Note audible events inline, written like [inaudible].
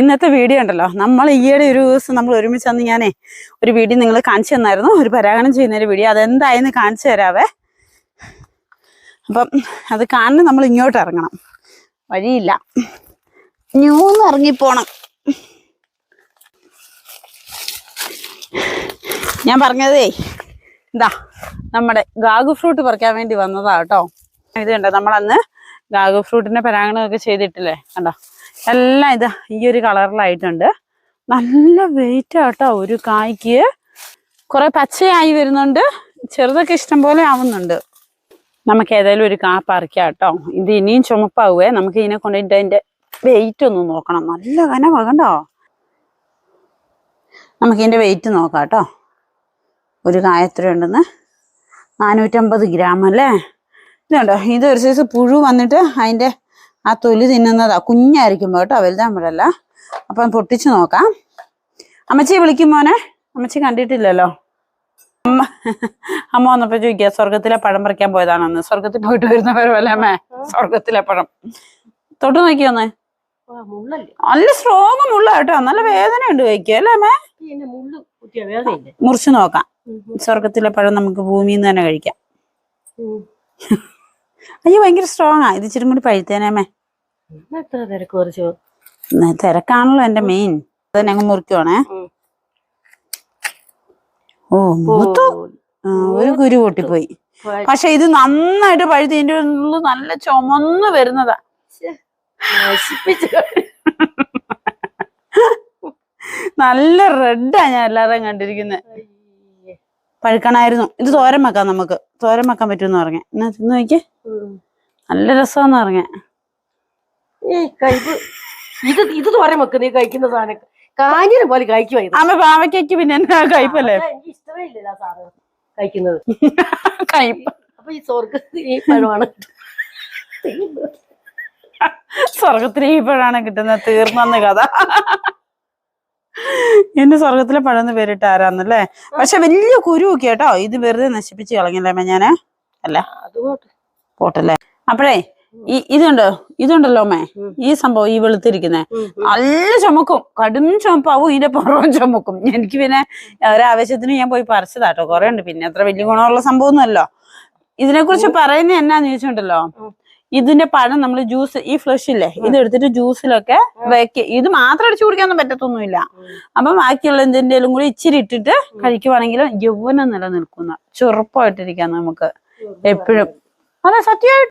ഇന്നത്തെ വീഡിയോ ഉണ്ടല്ലോ. നമ്മൾ ഈയിടെ ഒരു ദിവസം നമ്മൾ ഒരുമിച്ച് അന്ന് ഞാനേ ഒരു വീഡിയോ നിങ്ങൾ കാണിച്ചു തന്നായിരുന്നു. ഒരു പരാഗണം ചെയ്യുന്ന ഒരു വീഡിയോ. അതെന്തായെന്ന് കാണിച്ചു തരാവേ. അപ്പം അത് കാണുന്ന നമ്മൾ ഇങ്ങോട്ട് ഇറങ്ങണം. വഴിയില്ല. ന്യൂന്ന് ഇറങ്ങിപ്പോണം. ഞാൻ പറഞ്ഞതേ ഇതാ നമ്മുടെ ഗാഗു ഫ്രൂട്ട് പറിക്കാൻ വേണ്ടി വന്നതാ കേട്ടോ. ഇത് കണ്ടോ നമ്മളന്ന് ഗാഗു ഫ്രൂട്ടിന്റെ പരാഗണമൊക്കെ ചെയ്തിട്ടില്ലേ? കണ്ടോ? എല്ലാം ഇത് ഈ ഒരു കളറിലായിട്ടുണ്ട്. നല്ല വെയിറ്റ് ആട്ടോ ഒരു കായ്ക്ക്. കുറെ പച്ചയായി വരുന്നുണ്ട്. ചെറുതൊക്കെ ഇഷ്ടം പോലെ ആവുന്നുണ്ട്. നമുക്ക് ഏതായാലും ഒരു കാ പറിക്കാം കേട്ടോ ഇത് ഇനിയും ചുമപ്പാവേ. നമുക്ക് ഇതിനെ കൊണ്ടിട്ട് അതിന്റെ വെയിറ്റ് ഒന്ന് നോക്കണം. നല്ല കന കണ്ടോ നമുക്ക് ഇതിന്റെ വെയിറ്റ് നോക്കാം കേട്ടോ ഒരു കായ എത്ര ഉണ്ടെന്ന്. നാനൂറ്റമ്പത് ഗ്രാം അല്ലേ? ഇതുണ്ടോ? ഇത് ഒരു സൈസ് പുഴു വന്നിട്ട് അതിന്റെ ആ തൊലി തിന്നുന്നതാ കുഞ്ഞായിരിക്കുമ്പോ കേട്ടോ വലുതാകുമ്പോഴല്ല അപ്പൊ പൊട്ടിച്ചു നോക്കാം. അമ്മച്ചി വിളിക്കും മോനെ. അമ്മച്ചി കണ്ടിട്ടില്ലല്ലോ. അമ്മ അമ്മ വന്നപ്പോ ചോദിക്കുക സ്വർഗത്തിലെ പഴം പറിക്കാൻ പോയതാണെന്ന്. സ്വർഗത്തിൽ പോയിട്ട് വരുന്നവരല്ലേ അമ്മേ? സ്വർഗത്തിലെ പഴം. തൊട്ട് നോക്കിയോന്ന് നല്ല സ്ട്രോങ് മുള്ള കേട്ടോ. നല്ല വേദന ഉണ്ട് കഴിക്കുക അല്ലേ അമ്മേ? മുറിച്ചു നോക്കാം. സ്വർഗത്തിലെ പഴം നമുക്ക് ഭൂമിയിൽ നിന്ന് തന്നെ കഴിക്കാം. അയ്യോ ഭയങ്കര സ്ട്രോങ് ആ. ഇത് ഇച്ചിരി കൂടി പഴുത്തേനേമേ തിരക്ക് തിരക്കാണല്ലോ എന്റെ മെയിൻ അത് ഞങ്ങൾ മുറിക്കുവാണേ. ഓ മൂത്തു ഒരു കുരു പൊട്ടിപ്പോയി. പക്ഷെ ഇത് നന്നായിട്ട് പഴുത്ത് ഇതിന്റെ ഉള്ളിൽ നല്ല ചുമന്ന് വരുന്നതാ. [laughs] നല്ല റെഡാ ഞാൻ എല്ലാവരെയും കണ്ടിരിക്കുന്നത് അയ്യേ. പഴുക്കണായിരുന്നു. ഇത് തോരൻ വെക്കാം നമുക്ക്. തോരൻ വെക്കാൻ പറ്റുമെന്ന് പറഞ്ഞ. എന്നാ തിന്ന് നോക്കിയേ. നല്ല രസമാന്ന് പറഞ്ഞ. ഇത് ഇത് തോരൻ വെക്ക്. നീ കഴിക്കുന്ന സാധനം. കാഞ്ഞിനെ പോലെ കഴിക്കുവായിരുന്നു അമ്മ പാവയ്ക്ക് പിന്നെ എന്നാ കഴിപ്പല്ലേ എനിക്ക് ഇഷ്ടമേ ഇല്ല ആ സാധനം കഴിക്കുന്നത്. [laughs] കയ്പ്. അപ്പൊ ഈ സ്വർഗത്തിൽ ഈ പഴമാണ് ഈ പഴമാണ് കിട്ടുന്നത്. തീർന്നെന്ന് കഥ. എന്റെ സ്വർഗത്തിലെ പഴന്ന് പേരിട്ട് ആരാന്നല്ലേ? പക്ഷെ വലിയ കുരുവൊക്കെ കേട്ടോ ഇത് വെറുതെ നശിപ്പിച്ച് കളഞ്ഞല്ലേ അമ്മ ഞാൻ അല്ല പോട്ടല്ലേ? അപ്പഴേ ഈ ഇതുണ്ടോ? ഇതുണ്ടല്ലോ അമ്മേ. ഈ സംഭവം ഈ വെളുത്തിരിക്കുന്നേ. നല്ല ചുമക്കും. കടും ചുമപ്പാവും ഇതിന്റെ പുറവും ചുമക്കും. എനിക്ക് പിന്നെ ഒരാവശ്യത്തിന് ഞാൻ പോയി പറിച്ചതാട്ടോ. കുറെ ഉണ്ട് പിന്നെ അത്ര വലിയ ഗുണമുള്ള സംഭവമൊന്നുമല്ലോ. ഇതിനെ കുറിച്ച് പറയുന്നത് എന്നാന്ന് ചോദിച്ചിട്ടുണ്ടല്ലോ. ഇതിന്റെ പഴം നമ്മൾ ജ്യൂസ് ഈ ഫ്ലഷ് ഇല്ലേ ഇത് എടുത്തിട്ട് ജ്യൂസിലൊക്കെ വെക്ക. ഇത് മാത്രം അടിച്ചു കുടിക്കാനൊന്നും പറ്റത്തൊന്നുമില്ല. അപ്പൊ ബാക്കിയുള്ള എന്തിന്റെയും കൂടി ഇച്ചിരി ഇട്ടിട്ട് കഴിക്കുവാണെങ്കിലും യൗവനം നിലനിൽക്കുന്ന ചെറുപ്പമായിട്ടിരിക്കാം നമുക്ക് എപ്പോഴും. അതെ സത്യമായിട്ട്